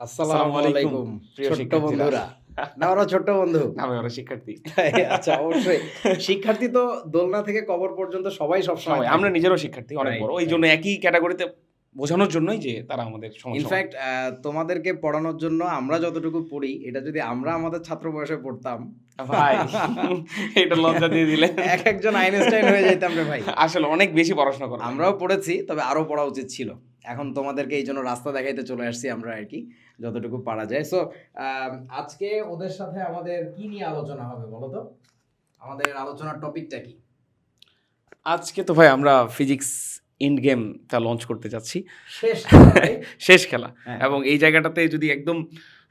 আসসালামু আলাইকুম প্রিয় ছোট্ট বন্ধুরা। না ওরা ছোট্ট বন্ধু। ওরা শিক্ষার্থী। আচ্ছা অবশ্যই। শিক্ষার্থী তো দোলনা থেকে কবর পর্যন্ত সবাই আমরা নিজেরও শিক্ষার্থী অনেক বড়। ওই জন্য একই ক্যাটাগরিতে বোঝানোর জন্যই যে তারা আমাদের ইনফ্যাক্ট তোমাদেরকে পড়ানোর জন্য আমরা যতটুকু পড়ি এটা যদি আমরা আমাদের ছাত্র বয়সে পড়তাম ভাই এটা লজ্জা দিয়ে দিলে এক একজন আইনস্টাইন হয়ে যেতাম রে ভাই। আসলে অনেক বেশি পড়াশোনা করা। আমরাও পড়েছি তবে আরও পড়া উচিত ছিল। এখন তোমাদেরকে এই জন্য রাস্তা দেখাইতে চলে আসছি আমরা আর কি যতটুকু পারা যায়। সো আজকে ওদের সাথে আমাদের কি নিয়ে আলোচনা হবে বলো তো? আমাদের আলোচনার টপিকটা কি? আজকে তো ভাই আমরা ফিজিক্স ইন্ড গেমটা লঞ্চ করতে যাচ্ছি। শেষ খেলা, শেষ খেলা। হ্যাঁ। এবং এই জায়গাটাতে যদি একদম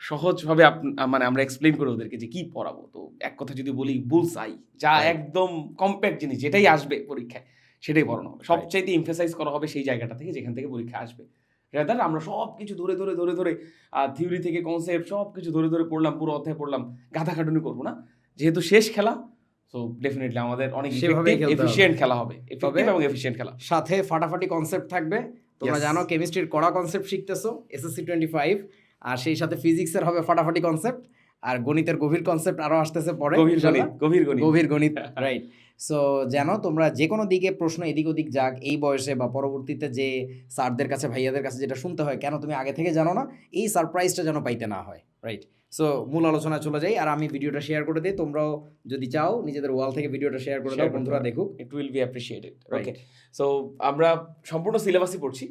সহজভাবে মানে আমরা এক্সপ্লেন করে ওদেরকে যে কি পড়াবো তো এক কথা যদি বলি বুলস আই যা একদম কম্প্যাক্ট জিনিস যেটাই আসবে পরীক্ষায়। সেটাই পড়ানো হবে। সবচাইতে ইমফেসাইজ করা হবে সেই জায়গাটা থেকে যেখান থেকে পরীক্ষা আসবে। রেদার আমরা সব কিছু ধরে ধরে ধরে ধরে থিওরি থেকে কনসেপ্ট সব কিছু ধরে ধরে পড়লাম পুরো অধ্যায় পড়লাম গাধা খাটুনি করব না। যেহেতু শেষ খেলা তো ডেফিনেটলি আমাদের অনেক। এফিসিয়েন্ট খেলা হবে। এফেক্টিভ এবং এফিসিয়েন্ট খেলা। সাথে ফাটাফাটি কনসেপ্ট থাকবে। তোমরা জানো কেমিস্ট্রির কড়া কনসেপ্ট শিখতেছো এসএসসি টোয়েন্টি ফাইভ আর সেই সাথে ফিজিক্সের হবে ফাটাফাটি কনসেপ্ট আর গণিতের গভীর কনসেপ্ট আরও আসতেছে পরে গভীর গণিত গভীর গণিত। গভীর গণিত রাইট সো যেন তোমরা যে কোনো দিকে প্রশ্ন এদিক ওদিক যাক এই বয়সে বা পরবর্তীতে যে স্যারদের কাছে ভাইয়াদের কাছে যেটা শুনতে হয় কেন তুমি আগে থেকে জানো না? এই সারপ্রাইজটা যেন পাইতে না হয় রাইট সো মূল আলোচনা চলে যাই আর আমি ভিডিওটা শেয়ার করে দিই। তোমরাও যদি চাও নিজেদের ওয়াল থেকে ভিডিওটা শেয়ার করে দাও বন্ধুরা। দেখুক। It will be appreciated okay so আমরা সম্পূর্ণ সিলেবাসই পড়ছি।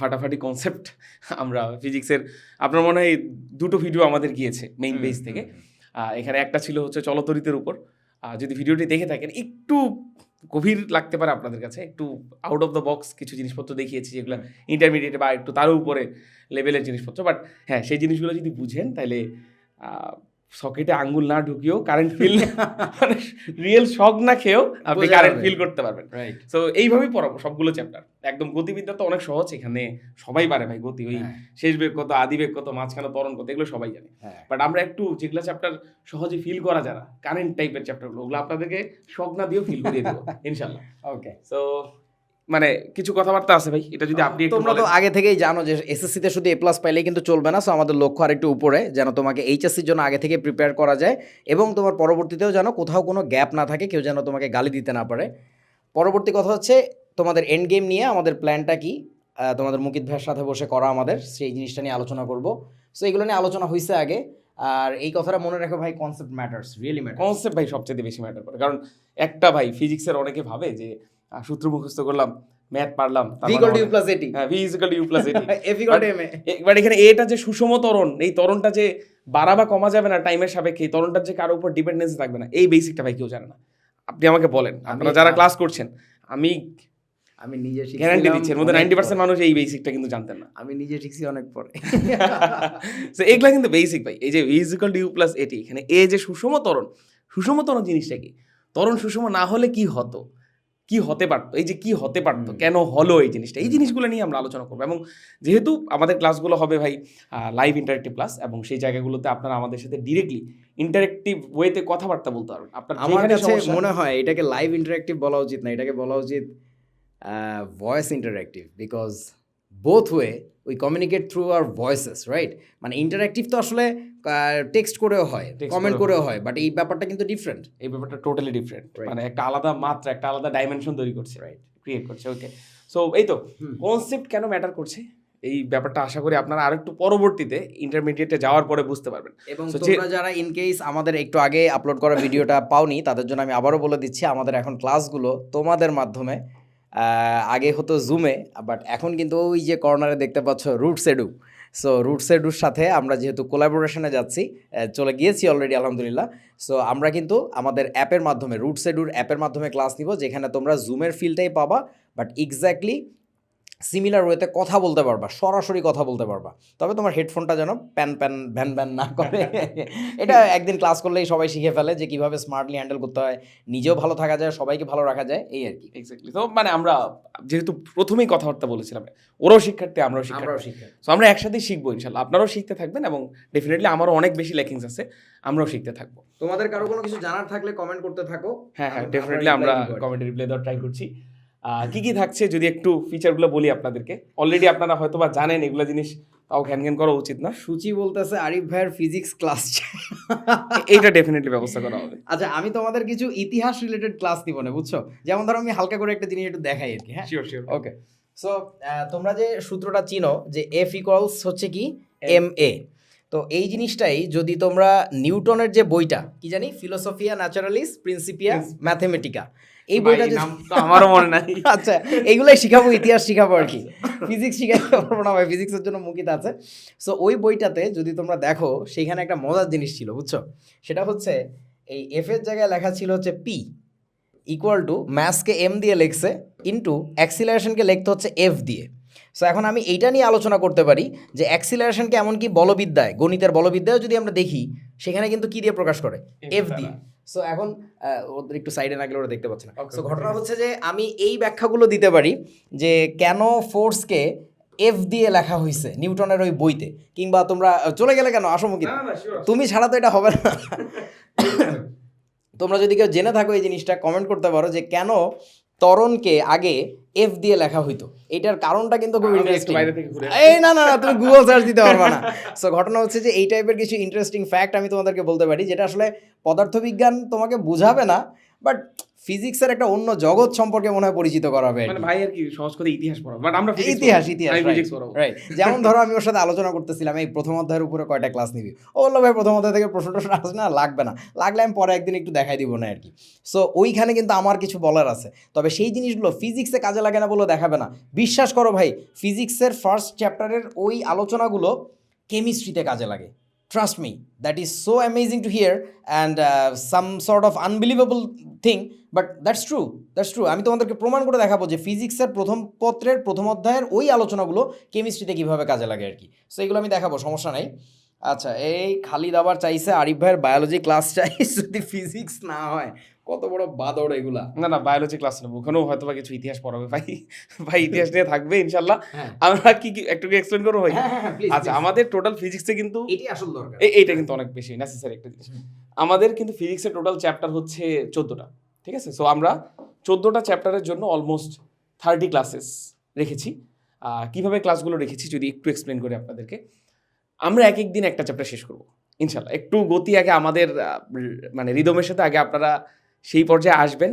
ফাটাফাটি কনসেপ্ট আমরা ফিজিক্সের আপনার মনে হয় দুটো ভিডিও আমাদের গিয়েছে মেইন হুম, থেকে। এখানে একটা ছিল হচ্ছে চলতরিতের উপর। যদি ভিডিওটি দেখে থাকেন একটু গভীর লাগতে পারে আপনাদের কাছে। একটু আউট অফ দ্য বক্স কিছু জিনিসপত্র দেখিয়েছি যেগুলো ইন্টারমিডিয়েট বা একটু তার উপরে লেভেলের জিনিসপত্র। বাট হ্যাঁ সেই জিনিসগুলো যদি বুঝেন তাহলে সকেটে আঙ্গুল না ঢুকিয়েও কারেন্ট ফিল মানে রিয়েল শক না খেয়েও আপনি কারেন্ট ফিল করতে পারবেন। রাইট তো এইভাবেই পড়াবো সবগুলো চ্যাপ্টার একদম গতিবিদ্যা তো অনেক সহজ এখানে সবাই পারে ভাই গতি। ওই হ্যাঁ, শেষ বেগ কত আদি বেগ কত মাঝখানে তরণ কত এগুলো সবাই জানে। হ্যাঁ। বাট আমরা একটু যেগুলো চ্যাপ্টার সহজে ফিল করা যারা কারেন্ট টাইপের চ্যাপ্টারগুলো ওগুলো আপনাদেরকে শখ না দিয়েও ফিল করিয়ে দেবো ইনশাল্লাহ ওকে তো মানে কিছু কথাবার্তা আছে ভাই এটা যদি আপনি তোমরা তো আগে থেকেই জানো যে এসএসসি তে শুধু এ প্লাস পাইলেই কিন্তু চলবে না সো আমাদের লক্ষ্য আর একটু উপরে যেন তোমাকে এইচএসসির জন্য আগে থেকে প্রিপেয়ার করা যায় এবং তোমার পরবর্তীতেও যেন কোথাও কোনো গ্যাপ না থাকে কেউ যেন তোমাকে গালি দিতে না পারে। পরবর্তী কথা হচ্ছে তোমাদের এন্ড গেম নিয়ে আমাদের প্ল্যানটা কি? তোমাদের মুকিত ভাইয়ের সাথে বসে করা আমাদের সেই জিনিসটা নিয়ে আলোচনা করব। সো এগুলো নিয়ে আলোচনা হয়েছে আগে আর এই কথাটা মনে রাখো ভাই concept matters really matters concept ভাই সবচেয়ে বেশি ম্যাটার করে কারণ একটা ভাই ফিজিক্সের অনেকে ভাবে যে সূত্র মুখস্থ করলাম ম্যাথ পারলাম এবার এখানে এটা যে সুষম ত্বরণ এই ত্বরণটা যে বাড়া বা কমা যাবে না টাইমের সাপেক্ষে এই ত্বরণটার যে কারোর উপর ডিপেন্ডেন্স থাকবে না এই বেসিকটা ভাই কেউ জানে না। আপনি আমাকে বলেন আপনারা যারা ক্লাস করছেন আমি আমি নিজে শিখছিলাম গ্যারান্টি দিচ্ছি এর মধ্যে অনেক নাইনটি পার্সেন্ট পরে। মানুষ এই বেসিকটা কিন্তু জানতেন না। আমি নিজে শিখছি অনেক পরে। তো এগুলা কিন্তু বেসিক ভাই এই যে ইজিক্যাল ইউ প্লাস এটি এখানে এ যে সুষম ত্বরণ সুষম তরণ জিনিসটা কি? তরণ সুষম না হলে কি হতো? কি হতে পারতো এই যে কি হতে পারতো কেন হলো এই জিনিসটা এই জিনিসগুলো নিয়ে আমরা আলোচনা করব এবং যেহেতু আমাদের ক্লাসগুলো হবে ভাই লাইভ ইন্টারেক্টিভ ক্লাস এবং সেই জায়গাগুলোতে আপনারা আমাদের সাথে ডিরেক্টলি ইন্টারেক্টিভ ওয়েতে কথাবার্তা বলতে পারবেন। আপনার আমার কাছে মনে হয় এটাকে লাইভ ইন্টারেক্টিভ বলা উচিত না এটাকে বলা উচিত voice interactive because both way we communicate through our voices right মানে ইন্টারেক্টিভ তো আসলে টেক্সট করেও হয় কমেন্ট করেও হয়। বাট এই ব্যাপারটা কিন্তু ডিফারেন্ট এই ব্যাপারটা টোটালি ডিফারেন্ট মানে একটা আলাদা মাত্রা একটা আলাদা ডাইমেনশন তৈরি করছে। রাইট ক্রিয়েট করছে ওকে সো এই তো কনসেপ্ট কেন ম্যাটার করছে? এই ব্যাপারটা আশা করি আপনারা আরেকটু পরবর্তীতে ইন্টারমিডিয়েটে যাওয়ার পরে বুঝতে পারবেন। এবং তোমরা যারা ইন কেস আমাদের একটু আগে আপলোড করা ভিডিওটা পাওনি তাদের জন্য আমি আবারও বলে দিচ্ছি আমাদের এখন ক্লাসগুলো তোমাদের মাধ্যমে আগে হতো জুমে বাট এখন কিন্তু ওই যে কর্নারে দেখতে পাচ্ছ রুটস এডু সো রুটস এডুর সাথে আমরা যেহেতু কোলাবোরেশনে যাচ্ছি চলে গিয়েছি অলরেডি আলহামদুলিল্লাহ। সো আমরা কিন্তু আমাদের অ্যাপের মাধ্যমে রুটস এডুর অ্যাপের মাধ্যমে ক্লাস নিব, যেখানে তোমরা জুমের ফিলটাই পাবা বাট এক্স্যাক্টলি সিমিলার ওয়েতে কথা বলতে পারবা সরাসরি কথা বলতে পারবা। তবে তোমার হেডফোনটা যেন প্যান প্যান ভ্যান ভ্যান না করে। এটা একদিন ক্লাস করলেই সবাই শিখে ফেলে যে কীভাবে স্মার্টলি হ্যান্ডেল করতে হয়। নিজেও ভালো থাকা যায় সবাইকে ভালো রাখা যায় এই আর কি। এক্স্যাক্টলি তো মানে আমরা যেহেতু প্রথমেই কথাবার্তা বলেছিলাম ওরাও শিক্ষার্থী আমরাও শিক্ষার্থী। আমরাও শিখে সো আমরা একসাথেই শিখব ইনশাল্লাহ আপনারাও শিখতে থাকবেন এবং ডেফিনেটলি আমারও অনেক বেশি লেকিংস আছে আমরাও শিখতে থাকব। তোমাদের কারও কোনো কিছু জানার থাকলে কমেন্ট করতে থাকো। হ্যাঁ হ্যাঁ ডেফিনেটলি আমরা কমেন্ট রিপ্লাই দেওয়ার ট্রাই করছি। কি কি থাকছে যদি একটু ফিচারগুলো বলি আপনাদেরকে? অলরেডি আপনারা হয়তো বা জানেন এগুলো জিনিস তাও ঘ্যান ঘ্যান করা উচিত না। সূচি বলতেছে আরিফ ভাইয়ের ফিজিক্স ক্লাস এইটা ডেফিনেটলি ব্যবস্থা করা হবে। আচ্ছা আমি তোমাদের কিছু ইতিহাস রিলেটেড ক্লাস দিব না বুঝছ? যেমন ধরো আমি হালকা করে একটা জিনিস একটু দেখাই আর কি হ্যাঁ? শিওর শিওর ওকে সো তোমরা যে সূত্রটা চিনো যে এফ ইকুয়ালস হচ্ছে কি? এম এ তো এই জিনিসটাই যদি তোমরা নিউটনের যে বইটা কি জানি? ফিলোসফিয়া ন্যাচারালিস প্রিন্সিপিয়া ম্যাথমেটিকা এই বইটা আমারও মনে নাই। আচ্ছা এইগুলাই শিখাবো ইতিহাস শিখাবো আর কি। ফিজিক্স শিখাইতে পারব না ভাই ফিজিক্সের জন্য মুখিত আছে। সো ওই বইটাতে যদি তোমরা দেখো সেইখানে একটা মজার জিনিস ছিল বুঝছ? সেটা হচ্ছে এই এফ এর জায়গায় লেখা ছিল হচ্ছে পি ইকুয়াল টু ম্যাথসকে এম দিয়ে লিখছে ইন্টু অ্যাক্সিলারেশনকে লিখতে হচ্ছে এফ দিয়ে। সো এখন আমি এইটা নিয়ে আলোচনা করতে পারি যে অ্যাক্সিলারেশনকে এমনকি বলবিদ্যায় গণিতের বলবিদ্যায় যদি আমরা দেখি সেখানে কিন্তু কি দিয়ে প্রকাশ করে? এফ দিয়ে। সো এখন ওদের একটু সাইডে না গেলে ওরা দেখতে পাচ্ছে না। সো ঘটনা হচ্ছে যে আমি এই ব্যাখ্যাগুলো দিতে পারি যে কেন ফোর্সকে এফ দিয়ে লেখা হয়েছে নিউটনের ওই বইতে? কিংবা তোমরা চলে গেলে কেন? আসো মুখী। তুমি ছাড়া তো এটা হবে না। তোমরা যদি কেউ জেনে থাকো এই জিনিসটা কমেন্ট করতে পারো যে কেন তরণকে আগে এফ দিয়ে লেখা হইতো। এটার কারণটা কিন্তু খুব ইন্টারেস্টিং এই না না না তুমি গুগল সার্চ দিতে পারবে না। সো ঘটনা হচ্ছে যে এই টাইপের কিছু ইন্টারেস্টিং ফ্যাক্ট আমি তোমাদেরকে বলতে পারি যেটা আসলে পদার্থবিজ্ঞান তোমাকে বুঝাবে না বাট ফিজিক্সের একটা অন্য জগৎ সম্পর্কে মনে হয় পরিচিত করাবে মানে ভাই আর কি সহজ করে ইতিহাস পড়াবো? বাট আমরা ইতিহাস ইতিহাস right. যেমন ধরো আমি ওর সাথে আলোচনা করতেছিলাম এই প্রথম অধ্যায়ের উপরে কয়টা ক্লাস নিবি? ও বলল ভাই প্রথম অধ্যায় থেকে প্রশ্ন টশ্ন আসে না লাগবে না। লাগলে আমি পরে একদিন একটু দেখাই দিব না আর কি। সো ওইখানে কিন্তু আমার কিছু বলার আছে। তবে সেই জিনিসগুলো ফিজিক্সে কাজে লাগে না বলে দেখাবে না। বিশ্বাস করো ভাই ফিজিক্সের ফার্স্ট চ্যাপ্টারের ওই আলোচনাগুলো কেমিস্ট্রিতে কাজে লাগে। Trust me that so so amazing to hear and some sort of unbelievable thing but that's true that's true আমি তোমাদেরকে প্রমাণ করে দেখাবো যে ফিজিক্সের প্রথম পত্রের, প্রথম অধ্যায়ের ওই আলোচনাগুলো কেমিস্ট্রিতে কীভাবে কাজে লাগে আর কি। সো এগুলো আমি দেখাবো, সমস্যা নাই। আচ্ছা এই খালি আবার চাইছে আরিফ ভাইয়ের বায়োলজি ক্লাস চাইছে যদি ফিজিক্স না হয়। কত বড় বাদর এগুলা। না না বায়োলজি ক্লাস নেব। ওখানেও হয়তো বা কিছু ইতিহাস পড়াবে। ভাই ভাই ইতিহাস নিয়ে থাকবে ইনশাল্লাহ। হ্যাঁ। আমরা কি কি একটু এক্সপ্লেন করব ভাই? হ্যাঁ হ্যাঁ আচ্ছা আমাদের টোটাল ফিজিক্সে কিন্তু এটি আসল দরকার। এইটা কিন্তু অনেক বেশি নেসেসারি একটা জিনিস। আমাদের কিন্তু ফিজিক্সের টোটাল চ্যাপ্টার হচ্ছে চোদ্দোটা ঠিক আছে? সো আমরা চোদ্দোটা চ্যাপ্টারের জন্য অলমোস্ট থার্টি ক্লাসেস রেখেছি। কীভাবে ক্লাসগুলো রেখেছি যদি একটু এক্সপ্লেন করি আপনাদেরকে। আমরা এক এক দিন একটা চ্যাপ্টার শেষ করব ইনশাল্লাহ। একটু গতি আগে আমাদের মানে রিদমের সাথে আগে আপনারা সেই পর্যায়ে আসবেন।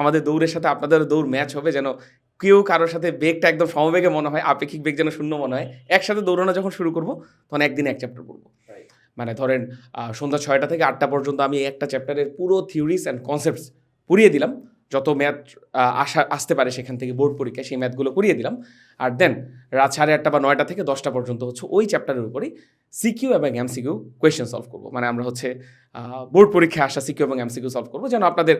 আমাদের দৌড়ের সাথে আপনাদের দৌড় ম্যাচ হবে যেন কেউ কারোর সাথে বেগটা একদম সমবেগে মনে হয় আপেক্ষিক বেগ যেন শূন্য মনে হয় একসাথে দৌড়ানো যখন শুরু করব তখন একদিনে এক চ্যাপ্টার পড়ব। মানে ধরেন সন্ধ্যা ছয়টা থেকে আটটা পর্যন্ত আমি একটা চ্যাপ্টারের পুরো থিওরিস অ্যান্ড কনসেপ্টস পড়িয়ে দিলাম। যত ম্যাথ আসা আসতে পারে সেখান থেকে বোর্ড পরীক্ষায় সেই ম্যাথগুলো করিয়ে দিলাম। আর দেন রাত সাড়ে আটটা বা নয়টা থেকে দশটা পর্যন্ত হচ্ছে ওই চ্যাপ্টারের উপরেই সিকিউ এবং এমসিকিউ কোয়েশ্চেন সলভ করব। মানে আমরা হচ্ছে বোর্ড পরীক্ষায় আসা সিকিউ এবং এমসিকিউ সলভ করব যেন আপনাদের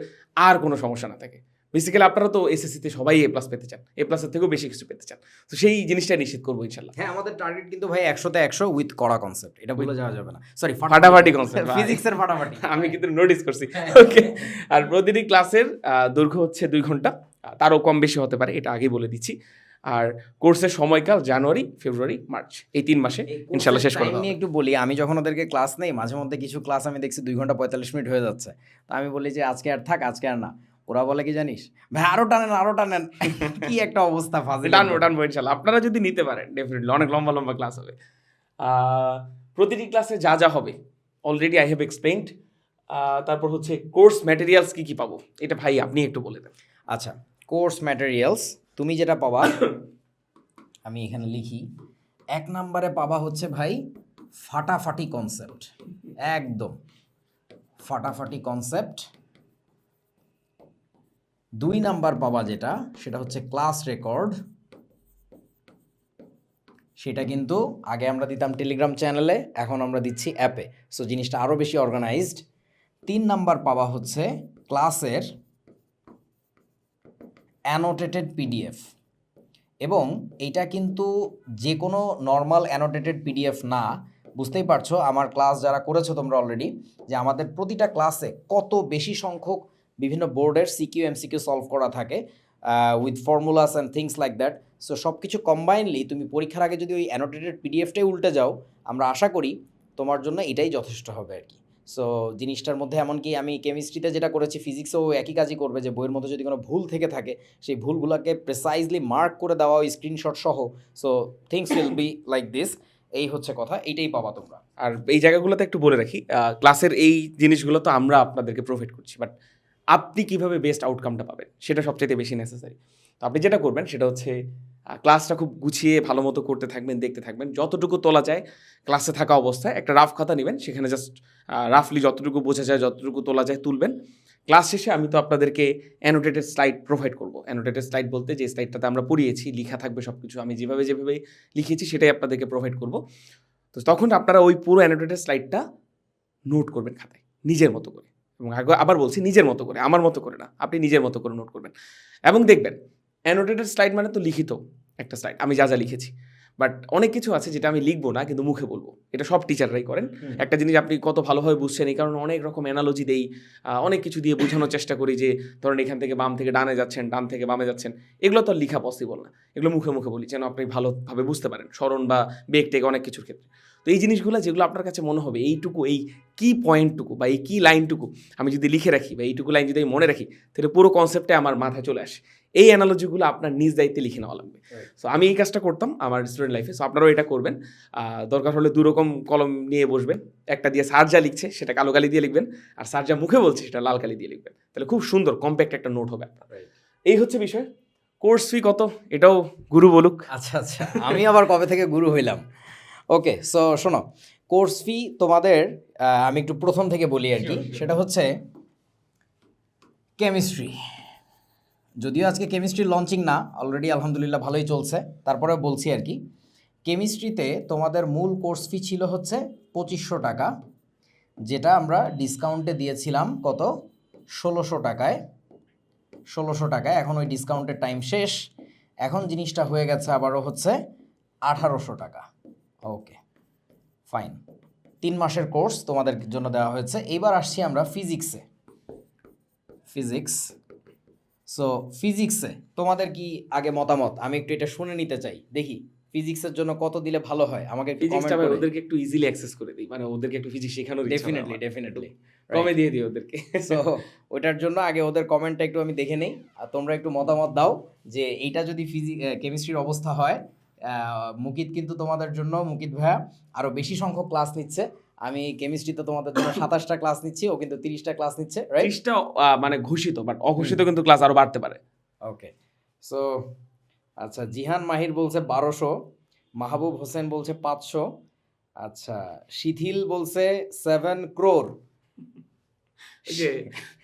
আর কোনো সমস্যা না থাকে। বেসিক্যালি আপনারা তো এসএসসিতে সবাই এ প্লাস পেতে চান। এ প্লাসের থেকেও বেশি কিছু পেতে চান। তো সেই জিনিসটা নিশ্চিত করব ইনশাল্লাহ। হ্যাঁ আমাদের টার্গেট কিন্তু ভাই একশোতে একশো উইথ কড়া কনসেপ্ট এটা বলে যাওয়া যাবে না। সরি ফাটাফাটি। কনসেপ্ট। ফিজিক্সের ফাটাফাটি। আমি কিন্তু নোটিস করছি। ওকে আর প্রতিটি ক্লাসের দৈর্ঘ্য হচ্ছে দুই ঘণ্টা। তারও কম বেশি হতে পারে এটা আগেই বলে দিচ্ছি। আর কোর্সের সময়কাল জানুয়ারি ফেব্রুয়ারি মার্চ এই তিন মাসে ইনশাল্লাহ শেষ করে নিয়ে একটু বলি আমি যখন ওদেরকে ক্লাস নেই মাঝে মধ্যে কিছু ক্লাস আমি দেখছি দুই ঘণ্টা পঁয়তাল্লিশ মিনিট হয়ে যাচ্ছে। তো আমি বলি যে আজকে আর থাক আজকে আর না। ওরা বলে কি জানিস? ভাই আরও টানেন আরও টানেন। কি একটা অবস্থা ফাজিল টানবো টানবো ইনশাল্লাহ। আপনারা যদি নিতে পারেন ডেফিনেটলি অনেক লম্বা লম্বা ক্লাস হবে। প্রতিটি ক্লাসে যা যা হবে অলরেডি আই হ্যাভ এক্সপ্লেইনড তারপর হচ্ছে কোর্স ম্যাটেরিয়ালস কি কি পাবো? এটা ভাই আপনি একটু বলে দেন। আচ্ছা কোর্স ম্যাটেরিয়ালস তুমি যেটা পাবা আমি এখানে লিখি এক নম্বরে পাবা হচ্ছে ভাই ফাটাফাটি কনসেপ্ট একদম। ফাটাফাটি কনসেপ্ট দুই নাম্বার পাবা যেটা, সেটা হচ্ছে ক্লাস রেকর্ড সেটা কিন্তু আগে আমরা দিতাম টেলিগ্রাম চ্যানেলে এখন আমরা দিচ্ছি অ্যাপে সো জিনিসটা আরও বেশি অর্গানাইজড তিন নাম্বার পাওয়া হচ্ছে ক্লাসের অ্যানোটেটেড পিডিএফ এবং এইটা কিন্তু যে কোনো নর্মাল অ্যানোটেটেড পিডিএফ না, বুঝতেই পারছ, আমার ক্লাস যারা করেছ তোমরা অলরেডি যে আমাদের প্রতিটা ক্লাসে কত বেশি সংখ্যক বিভিন্ন বোর্ডের সিকিউ, এমসিকিউ সলভ করা থাকে with formulas and things like that so সব কিছু কম্বাইনলি তুমি পরীক্ষার আগে যদি ওই অ্যানোটেটেড পিডিএফটাই উল্টে যাও, আমরা আশা করি তোমার জন্য এটাই যথেষ্ট হবে আর কি। সো জিনিসটার মধ্যে এমনকি আমি কেমিস্ট্রিতে যেটা করেছি ফিজিক্সেও একই কাজই করবে যে বইয়ের মধ্যে যদি কোনো ভুল থেকে থাকে, সেই ভুলগুলোকে প্রেসাইজলি মার্ক করে দেওয়া ওই স্ক্রিনশট সহ। So things will be like this এই হচ্ছে কথা, এইটাই পাবা তোমরা। আর এই জায়গাগুলোতে একটু বলে রাখি ক্লাসের এই জিনিসগুলো তো আমরা আপনাদেরকে প্রোভাইড করছি বাট আপনি কীভাবে বেস্ট আউটকামটা পাবেন? সেটা সবচেয়ে বেশি নেসেসারি তো আপনি যেটা করবেন সেটা হচ্ছে ক্লাসটা খুব গুছিয়ে ভালো মতো করতে থাকবেন, দেখতে থাকবেন। যতটুকু তোলা যায় ক্লাসে থাকা অবস্থায় একটা রাফ খাতা নেবেন, সেখানে জাস্ট রাফলি যতটুকু বোঝা যায়, যতটুকু তোলা যায় তুলবেন। ক্লাস শেষে আমি তো আপনাদেরকে অ্যানোটেটেড স্লাইড প্রোভাইড করব। অ্যানোটেটেড স্লাইড বলতে যে স্লাইডটাতে আমরা পড়িয়েছি, লিখা থাকবে সব কিছু আমি যেভাবে যেভাবে লিখেছি সেটাই আপনাদেরকে প্রোভাইড করব। তো তখন আপনারা ওই পুরো অ্যানোটেটেড স্লাইডটা নোট করবেন খাতায়, নিজের মতো করে। এবং আবার বলছি নিজের মতো করে আমার মতো করে না আপনি নিজের মতো করে নোট করবেন। এবং দেখবেন অ্যানোটেটেড স্লাইড মানে তো লিখিত একটা স্লাইড আমি যা যা লিখেছি। বাট অনেক কিছু আছে যেটা আমি লিখব না কিন্তু মুখে বলব। এটা সব টিচাররাই করেন। একটা জিনিস আপনি কত ভালোভাবে বুঝছেন এই কারণে অনেক রকম অ্যানালজি দেই। অনেক কিছু দিয়ে বোঝানোর চেষ্টা করি যে ধরেন এখান থেকে বাম থেকে ডানে যাচ্ছেন ডান থেকে বামে যাচ্ছেন এগুলো তো আর লেখা পসিবল না। এগুলো মুখে মুখে বলি যেন আপনি ভালোভাবে বুঝতে পারেন স্মরণ বা বেগ টেক অনেক কিছুর ক্ষেত্রে। তো এই জিনিসগুলো যেগুলো আপনার কাছে মনে হবে এইটুকু এই কি পয়েন্টটুকু বা এই কি লাইনটুকু আমি যদি লিখে রাখি বা এইটুকু লাইন যদি আমি মনে রাখি তাহলে পুরো কনসেপ্টে আমার মাথায় চলে আসে। এই অ্যানালজিগুলো আপনার নিজ দায়িত্বে লিখে নেওয়া লাগবে। সো আমি এই কাজটা করতাম আমার স্টুডেন্ট লাইফে সো আপনারাও এটা করবেন। দরকার হলে দুরকম কলম নিয়ে বসবেন একটা দিয়ে স্যার যা লিখছে সেটা কালো কালি দিয়ে লিখবেন আর স্যার যা মুখে বলছে সেটা লাল কালি দিয়ে লিখবেন। তাহলে খুব সুন্দর কম্প্যাক্ট একটা নোট হবে আপনার। এই হচ্ছে বিষয়। কোর্স ফি কত? এটাও গুরু বলুক। আচ্ছা আচ্ছা। আমি আবার কবে থেকে গুরু হইলাম? ওকে সো শোনো কোর্স ফি তোমাদের আমি একটু প্রথম থেকে বলি আর কি. সেটা হচ্ছে কেমিস্ট্রি যদিও আজকে কেমিস্ট্রি লঞ্চিং না অলরেডি আলহামদুলিল্লাহ ভালোই চলছে। তারপরে বলছি আর কি কেমিস্ট্রিতে তোমাদের মূল কোর্স ফি ছিল হচ্ছে পঁচিশশো টাকা যেটা আমরা ডিসকাউন্টে দিয়েছিলাম কত? ষোলোশো টাকায়। ষোলোশো টাকায় এখন ওই ডিসকাউন্টের টাইম শেষ। এখন জিনিসটা হয়ে গেছে আবারও হচ্ছে আঠারোশো টাকা। ওকে ফাইন তিন মাসের কোর্স তোমাদের জন্য দেওয়া হয়েছে। এবার আসছি আমরা ফিজিক্সে ফিজিক্স সো ফিজিক্সে তোমাদের কি আগে মতামত? আমি একটু এটা শুনে নিতে চাই। দেখি ফিজিক্সের জন্য কত দিলে ভালো হয়? আমাকে ফিজিক্সটা ওদেরকে একটু ইজিলি অ্যাক্সেস করে দিই। মানে ওদেরকে একটু ফিজিক্স শেখানোর ইচ্ছা ডেফিনেটলি ডেফিনেটলি কমে দিয়ে দিই ওদেরকে। সো ওটার জন্য আগে ওদের কমেন্টটা একটু আমি দেখে নেই। আর তোমরা একটু মতামত দাও যে এইটা যদি ফিজিক কেমিস্ট্রির অবস্থা হয় মুকিত কিন্তু তোমাদের জন্য মুকিত ভাইয়া আরও বেশি সংখ্যক ক্লাস নিচ্ছে। আমি কেমিস্ট্রিতে তোমাদের জন্য সাতাশটা ক্লাস নিচ্ছি ও কিন্তু তিরিশটা ক্লাস নিচ্ছে ত্রিশটা মানে ঘোষিত বাট অঘোষিত কিন্তু ক্লাস আরও বাড়তে পারে। ওকে সো আচ্ছা জিহান মাহির বলছে বারোশো মাহবুব হোসেন বলছে পাঁচশো আচ্ছা শিথিল বলছে সেভেন ক্রোর যে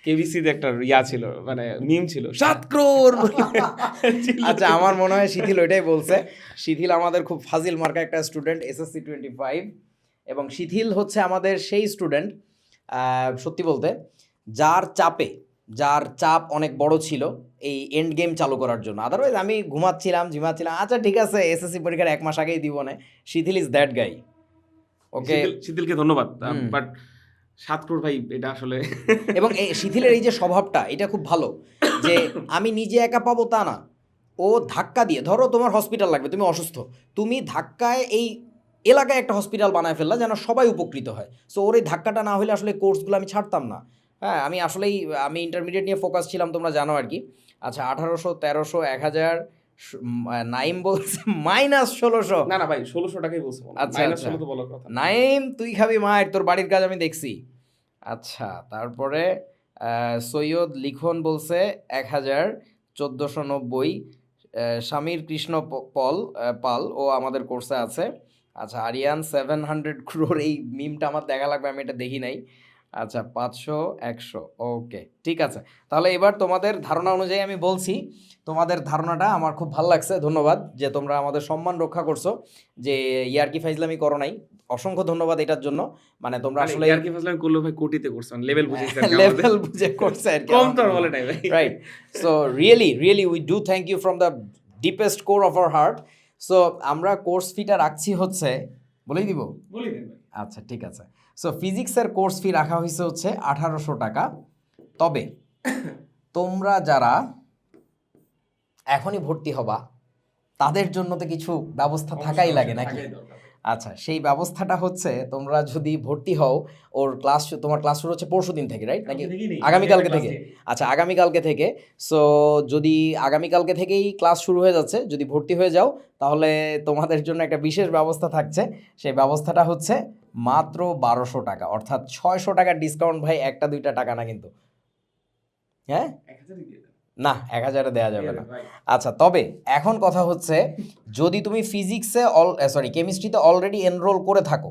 কেবিসিতে একটা ইয়া ছিল মানে মিম ছিল সাত ক্রোর আচ্ছা আমার মনে হয় শিথিল ওইটাই বলছে। শিথিল আমাদের খুব ফাজিল মার্কা একটা স্টুডেন্ট এসএসসি টোয়েন্টি ফাইভ এবং শিথিল হচ্ছে আমাদের সেই স্টুডেন্ট সত্যি বলতে যার চাপে যার চাপ অনেক বড় ছিল এই এন্ড গেম চালু করার জন্য। আদারওয়াইজ আমি ঘুমাচ্ছিলাম ঝিমাচ্ছিলাম। আচ্ছা ঠিক আছে এসএসসি পরীক্ষার এক মাস আগেই দিব না। শিথিল ইজ দ্যাট গাই ওকে শিথিলকে ধন্যবাদ। বাট সাত ক্রোর ভাই, এটা আসলে এবং এই শিথিলের এই যে স্বভাবটা, এটা খুব ভালো যে আমি নিজে একা পাবো তা না। ও ধাক্কা দিয়ে, ধরো তোমার হসপিটাল লাগবে, তুমি অসুস্থ, তুমি ধাক্কায় এই এলাকায় একটা হসপিটাল বানায় ফেললা যেন সবাই উপকৃত হয়। সো ওর এই ধাক্কাটা না হলে আসলে কোর্সগুলো আমি ছাড়তাম না। হ্যাঁ আমি আসলেই, আমি ইন্টারমিডিয়েট নিয়ে ফোকাস ছিলাম, তোমরা জানো আর কি। আচ্ছা আঠারোশো, তেরোশো, এক হাজার নাইম বলছে মাইনাস ষোলোশো। না না ভাই ষোলোশো টাকাই বলছে আচ্ছা, আচ্ছা। ষোলো তো বলার কথা। নাইম তুই খাবি মায়ের তোর বাড়ির কাজ আমি দেখছি। আচ্ছা তারপরে আহ, সৈয়দ লিখন বলছে এক হাজার চোদ্দোশো নব্বই। সমীর কৃষ্ণ পল পাল ও আমাদের কোর্সে আছে। আচ্ছা আরিয়ান সেভেন হান্ড্রেড ক্রোর এই মিমটা আমার দেখা লাগবে আমি এটা দেখি নাই। আচ্ছা পাঁচশো একশো ওকে ঠিক আছে। তাহলে এবার তোমাদের ধারণা অনুযায়ী আমি বলছি তোমাদের ধারণাটা আমার খুব ভালো লাগছে ধন্যবাদ যে তোমরা আমাদের সম্মান রক্ষা করছ যে ইয়ারকি ফাইজলামি করো নাই অসংখ্য ধন্যবাদ এটার জন্য মানে তোমরা আসলে আর কি ফাজলাম করল ভাই কোটিতে করছেন লেভেল বুঝেছেন লেভেল বুঝে করছে আর কম তো বলে নাই ভাই। Right so really really we do thank you from the deepest core of our heart so আমরা কোর্স ফিটা রাখছি হচ্ছে বলেই দিব? বলি দেন আচ্ছা ঠিক আছে। সো ফিজিক্সের কোর্স ফি রাখা হয়েছে হচ্ছে আঠারোশো টাকা তবে তোমরা যারা এখনই ভর্তি হবা তাদের জন্য তো কিছু ব্যবস্থা থাকাই লাগে নাকি। আচ্ছা সেই ব্যবস্থাটা হচ্ছে তোমরা যদি ভর্তি হও ওর ক্লাস তোমার ক্লাস শুরু হচ্ছে পরশু দিন থেকে রাইট নাকি আগামীকালকে থেকে? আচ্ছা আগামীকালকে থেকে। সো যদি আগামীকালকে থেকেই ক্লাস শুরু হয়ে যাচ্ছে যদি ভর্তি হয়ে যাও তাহলে তোমাদের জন্য একটা বিশেষ ব্যবস্থা থাকছে। সেই ব্যবস্থাটা হচ্ছে মাত্র বারোশো টাকা অর্থাৎ ছয়শো টাকার ডিসকাউন্ট ভাই একটা দুইটা টাকা না কিন্তু। হ্যাঁ? না এক হাজারে দেওয়া যাবে না। আচ্ছা তবে এখন কথা হচ্ছে যদি তুমি ফিজিক্সে অল সরি কেমিস্ট্রিতে অলরেডি এনরোল করে থাকো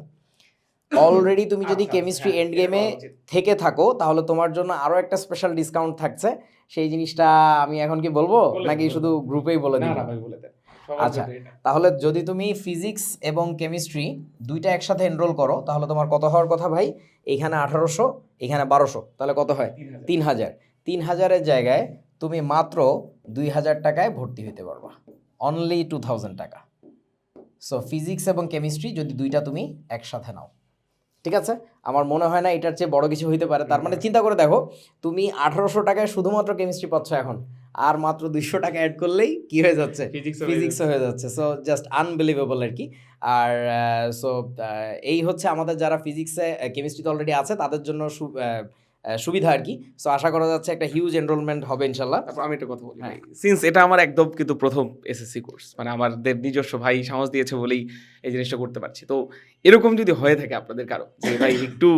অলরেডি তুমি যদি কেমিস্ট্রি এন্ড গেমে থেকে থাকো তাহলে তোমার জন্য আরও একটা স্পেশাল ডিসকাউন্ট থাকছে। সেই জিনিসটা আমি এখন কি বলব? নাকি শুধু গ্রুপেই বলে বলে আচ্ছা। তাহলে যদি তুমি ফিজিক্স এবং কেমিস্ট্রি দুইটা একসাথে এনরোল করো তাহলে তোমার কত হওয়ার কথা ভাই? এখানে আঠারোশো এখানে বারোশো তাহলে কত হয়? তিন হাজার। তিন হাজারের জায়গায় তুমি মাত্র দুই হাজার টাকায় ভর্তি হতে পারবা। অনলি টু থাউজেন্ড টাকা। সো ফিজিক্স এবং কেমিস্ট্রি যদি দুইটা তুমি একসাথে নাও। ঠিক আছে? আমার মনে হয় না এটার চেয়ে বড় কিছু হইতে পারে। তার মানে চিন্তা করে দেখো তুমি আঠারোশো টাকায় শুধুমাত্র কেমিস্ট্রি পাচ্ছ এখন। আর মাত্র দুইশো টাকা অ্যাড করলেই কি হয়ে যাচ্ছে? ফিজিক্স হয়ে যাচ্ছে। সো জাস্ট আনবিলিভেবল আর কি। আর সো এই হচ্ছে আমাদের যারা ফিজিক্সে কেমিস্ট্রিতে অলরেডি আছে তাদের জন্য সুবিধা আর কি। সো আশা করা যাচ্ছে একটা হিউজ এনরোলমেন্ট হবে ইনশাল্লাহ। তারপর আমি একটা কথা বলি হ্যাঁ। সিন্স এটা আমার একদম কিন্তু প্রথম এসএসসি কোর্স মানে আমাদের নিজস্ব ভাই সাহস দিয়েছে বলেই এই জিনিসটা করতে পারছি। তো এরকম যদি হয়ে থাকে আপনাদের কারও যে ভাই একটু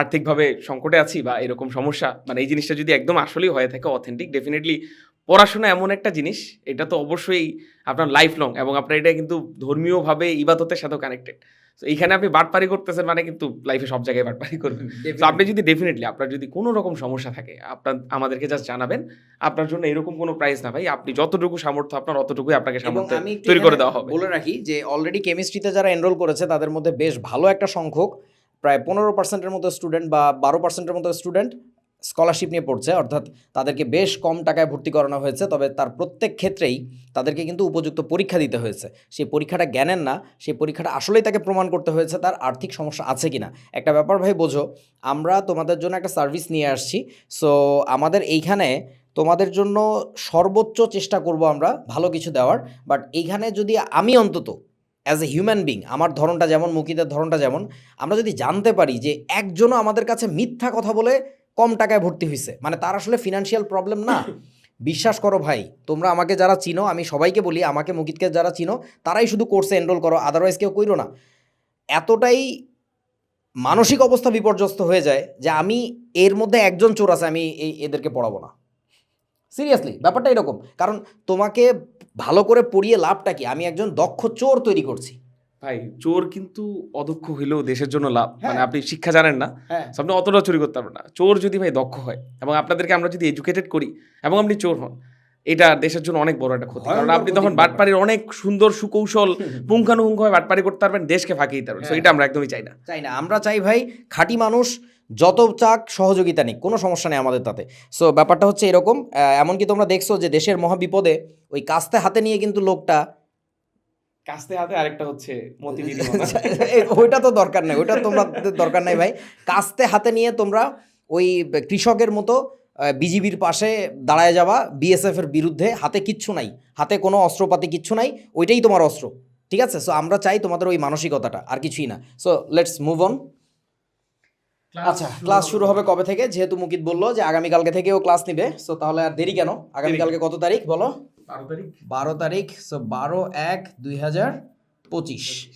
আর্থিকভাবে সংকটে আছি বা এরকম সমস্যা মানে এই জিনিসটা যদি একদম আসলেই হয়ে থাকে অথেন্টিক ডেফিনেটলি পড়াশোনা এমন একটা জিনিস এটা তো অবশ্যই আপনার লাইফ লং এবং আপনার এটা কিন্তু ধর্মীয়ভাবে ইবাদতের সাথেও কানেক্টেড এইখানে আপনি বাটপারি করতেছেন মানে কিন্তু লাইফে সব জায়গায় বাটপারি করবেন। তো আপনি যদি ডেফিনেটলি আপনার যদি কোনো রকম সমস্যা থাকে আপনার আমাদেরকে জাস্ট জানাবেন। আপনার জন্য এরকম কোনো প্রাইস না ভাই। আপনি যতটুকু সামর্থ্য আপনার অতটুকুই আপনাকে সামর্থ্য তৈরি করে দেওয়া হবে। বলে রাখি যে অলরেডি কেমিস্ট্রিতে যারা এনরোল করেছে তাদের মধ্যে বেশ ভালো একটা সংখ্যক প্রায় পনেরো পার্সেন্টের মতো স্টুডেন্ট বা বারো পার্সেন্টের মতো স্টুডেন্ট স্কলারশিপ নিয়ে পড়ছে, অর্থাৎ তাদেরকে বেশ কম টাকায় ভর্তি করানো হয়েছে, তবে তার প্রত্যেক ক্ষেত্রেই তাদেরকে কিন্তু উপযুক্ত পরীক্ষা দিতে হয়েছে। সেই পরীক্ষাটা জ্ঞানের না সেই পরীক্ষাটা আসলেই তাকে প্রমাণ করতে হয়েছে তার আর্থিক সমস্যা আছে কিনা। একটা ব্যাপার ভাই, বোঝো, আমরা তোমাদের জন্য একটা সার্ভিস নিয়ে আসছি। সো আমাদের এইখানে তোমাদের জন্য সর্বোচ্চ চেষ্টা করব আমরা ভালো কিছু দেওয়ার। বাট এইখানে যদি আমি অন্তত অ্যাজ এ হিউম্যান বিং আমার ধরনটা যেমন মুকিদের ধরনটা যেমন, আমরা যদি জানতে পারি যে একজনও আমাদের কাছে মিথ্যা কথা বলে কম টাকায় ভর্তি হয়েছে মানে তার আসলে ফিনান্সিয়াল প্রবলেম না। বিশ্বাস করো ভাই, তোমরা আমাকে যারা চিনো, আমি সবাইকে বলি, আমাকে মুকিদকে যারা চিনো, তারাই শুধু কোর্সে এনরোল করো আদারওয়াইজ কেউ কইরো না। এতটাই মানসিক অবস্থা বিপর্যস্ত হয়ে যায় যে আমি এর মধ্যে একজন চোর আছে, আমি এই এদেরকে পড়াবো না। সিরিয়াসলি ব্যাপারটা এরকম। কারণ তোমাকে ভালো করে পড়িয়ে লাভটা কি? আমি একজন দক্ষ চোর তৈরি করছি। ভাই চোর কিন্তু অদক্ষ হইলেও দেশের জন্য লাভ। হ্যাঁ। মানে আপনি শিক্ষা জানেন না। হ্যাঁ। আপনি অতটা চুরি করতে পারবেন না। চোর যদি ভাই দক্ষ হয় এবং আপনাদেরকে আমরা যদি এডুকেটেড করি এবং আপনি চোর হন এটা দেশের জন্য অনেক বড় একটা ক্ষতি। কারণ আপনি তখন। বাটপাড়ির অনেক সুন্দর সুকৌশল পুঙ্খানুপুঙ্খভাবে বাটপাড়ি করতে পারবেন দেশকে ফাঁকি দিতে পারবেন। হ্যাঁ। এটা আমরা একদমই চাই না। চাই না। আমরা চাই ভাই খাঁটি মানুষ যত চাক সহযোগিতা নেই কোনো সমস্যা নেই আমাদের তাতে। সো ব্যাপারটা হচ্ছে এরকম আহ, এমনকি তোমরা দেখছ যে দেশের মহাবিপদে ওই কাস্তে হাতে নিয়ে কিন্তু লোকটা কাস্তে হাতে আরেকটা হচ্ছে মতি ওইটা তো দরকার নাই, ওইটা তোমরা দরকার নাই ভাই। কাস্তে হাতে নিয়ে তোমরা ওই কৃষকের মতো বিজিবির পাশে দাঁড়ায় যাবা, বিএসএফ এর বিরুদ্ধে। হাতে কিচ্ছু নাই, হাতে কোনো অস্ত্রপাতি কিচ্ছু নাই, ওইটাই তোমার অস্ত্র, ঠিক আছে? সো আমরা চাই তোমাদের ওই মানসিকতাটা, আর কিছুই না। সো লেটস মুভ অন আচ্ছা ক্লাস শুরু হবে। কবে থেকে? যেহেতু মুকিত বলল যে আগামীকালকে থেকেও ক্লাস নিবে সো তাহলে আর দেরি কেন? আগামীকালকে কত তারিখ বলো? বারো তারিখ। বারো তারিখ সো বারো এক দুই হাজার পঁচিশ।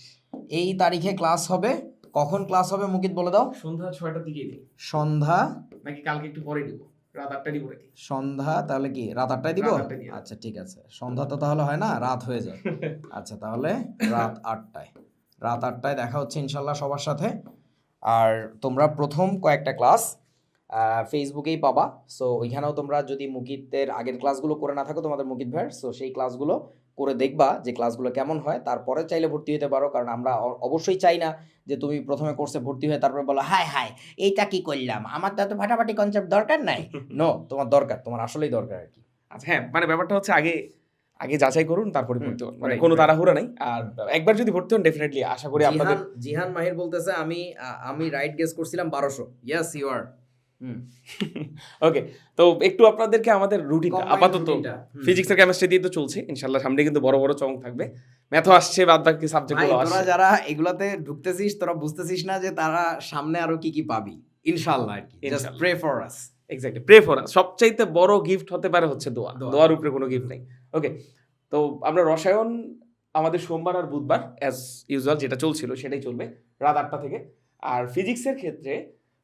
এই তারিখে ক্লাস হবে। কখন ক্লাস হবে মুকিত বলে দাও? সন্ধ্যা ছয়টার দিকে দিই। সন্ধ্যা নাকি কালকে একটু পরে দিব? রাত আটটা দিব নাকি সন্ধ্যা তাহলে কি? রাত আটটায় দিব। আচ্ছা ঠিক আছে। সন্ধ্যা তো তাহলে হয় না রাত হয়ে যায়। আচ্ছা তাহলে রাত আটটায়। রাত আটটায় দেখা হচ্ছে ইনশাল্লাহ সবার সাথে। আর তোমরা প্রথম কয়েকটা ক্লাস ফেসবুকেই পাবা। সো ওইখানেও তোমরা যদি মুকিতের আগের ক্লাসগুলো করে না থাকো তোমাদের মুকিত ভাইয়ের সো সেই ক্লাসগুলো করে দেখবা যে ক্লাসগুলো কেমন হয়। তারপরে চাইলে ভর্তি হতে পারো কারণ আমরা অবশ্যই চাই না যে তুমি প্রথমে কোর্সে ভর্তি হয়ে তারপরে বলো হাই হাই এইটা কি করলাম? আমার তো এত ফাটাফাটি কনসেপ্ট দরকার নাই? নো তোমার দরকার তোমার আসলেই দরকার আর কি। আচ্ছা হ্যাঁ মানে ব্যাপারটা হচ্ছে আগে আগে যাচাই করুন তারপরে ভর্তি হন। মানে কোনো তাড়াহুড়া নাই। আর একবার যদি ভর্তি হন ডেফিনেটলি আশা করি আপনাদের জিহান মাহির বলতেছে আমি আমি রাইট গেস করছিলাম বারোশো। ইয়েস ইউ আর ওকে তো একটু আপনাদেরকে আমাদের রুটিনটা আপাতত ফিজিক্স আর কেমিস্ট্রি দিয়ে তো চলছে। ইনশাল্লাহ সামনে কিন্তু বড় বড় চমক থাকবে। ম্যাথও আসছে বাদ বাকি সাবজেক্টগুলো তোরা আসছে। যারা এগুলাতে ঢুকতেছিস তোরা বুঝতেছিস না যে তারা সামনে আরও কি কি পাবি। ইনশাআল্লাহ আর কি। জাস্ট ইনশাআল্লাহ। Pray for us exactly pray for us সবচাইতে বড় গিফট হতে পারে হচ্ছে দোয়া। দোয়ার উপরে কোনো গিফট নেই। ওকে তো আমরা রসায়ন আমাদের সোমবার আর বুধবার অ্যাজ ইউজুয়াল যেটা চলছিল সেটাই চলবে রাত আটটা থেকে। আর ফিজিক্সের ক্ষেত্রে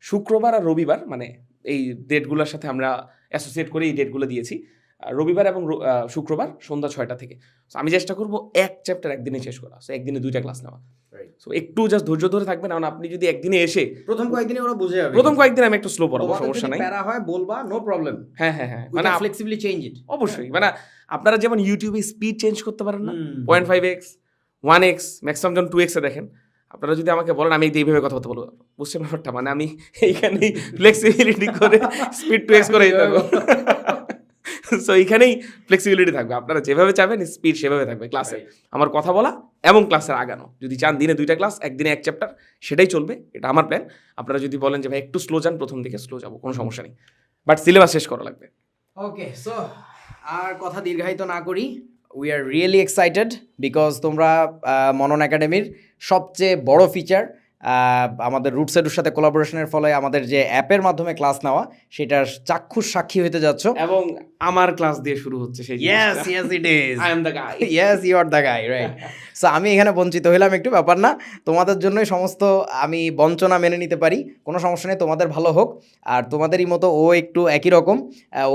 শুক্রবার আর রবিবার মানে এই ডেটগুলোর সাথে আমরা অ্যাসোসিয়েট করে এই ডেটগুলো দিয়েছি। রবিবার এবং শুক্রবার সন্ধ্যা ছয়টা থেকে। আমি চেষ্টা করব এক চ্যাপ্টার একদিনে শেষ করা। একদিনে দুইটা ক্লাস নেওয়া. সো একটু জাস্ট ধৈর্য ধরে থাকবেন কারণ আপনি যদি একদিনে এসে প্রথম কয়েকদিনে ওরা বুঝে যাবে। প্রথম কয়েকদিন আমি একটু স্লো পড়াবো সমস্যা নাই। প্যারা হয় বলবা নো প্রবলেম হ্যাঁ হ্যাঁ হ্যাঁ। মানে ফ্লেক্সিবলি চেঞ্জ ইট অবশ্যই। মানে আপনারা যেমন ইউটিউবে স্পিড চেঞ্জ করতে পারেন না point five X one X maximum যখন টু এক্সে দেখেন আপনারা যদি আমাকে বলেন আমি এইভাবে কথা বলতে বলব। বুঝছেন ব্যাপারটা? মানে আমি এইখানেই ফ্লেক্সিবিলিটি করে স্পিড টু এক্স করে থাকব সো এইখানেই ফ্লেক্সিবিলিটি থাকবে। আপনারা যেভাবে চাবেন স্পিড সেভাবে থাকবে ক্লাসে আমার কথা বলা এবং ক্লাসের আগানো। যদি চান দিনে দুইটা ক্লাস একদিনে এক চ্যাপ্টার সেটাই চলবে। এটা আমার প্ল্যান আপনারা যদি বলেন যে ভাই একটু স্লো যান প্রথম দিকে স্লো যাব কোনো সমস্যা নেই। বাট সিলেবাস শেষ করা লাগবে। ওকে সো আর কথা দীর্ঘায়িত না করি। We are really excited because তোমরা মনন একাডেমির সবচেয়ে বড় ফিচার আমাদের রুট সেডুর সাথে কোলাবোরেশনের ফলে আমাদের যে অ্যাপের মাধ্যমে ক্লাস নেওয়া সেটার চাক্ষুষ সাক্ষী হতে যাচ্ছ। এবং আমার ক্লাস দিয়ে শুরু হচ্ছে সেই yes yes it is I am the guy yes you are the guy right so আমি এখানে বঞ্চিত হইলাম একটু ব্যাপার না। তোমাদের জন্যই সমস্ত আমি বঞ্চনা মেনে নিতে পারি। কোনো সমস্যা নেই তোমাদের ভালো হোক। আর তোমাদেরই মতো ও একটু একই রকম।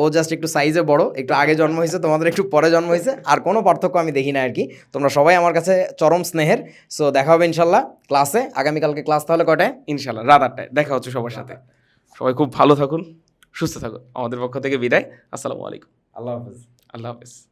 ও জাস্ট একটু সাইজে বড় একটু আগে জন্ম হয়েছে তোমাদের একটু পরে জন্ম হয়েছে। আর কোনো পার্থক্য আমি দেখি না আর কি। তোমরা সবাই আমার কাছে চরম স্নেহের। সো দেখা হবে ইনশাল্লাহ ক্লাসে আগামীকালকে ক্লাস তাহলে কটায় ইনশাল্লাহ রাত আটটায়। দেখা হচ্ছে সবার সাথে। সবাই খুব ভালো থাকুন সুস্থ থাকুন। আমাদের পক্ষ থেকে বিদায়। আসসালামু আলাইকুম। আল্লাহ হাফিজ। আল্লাহ হাফেজ।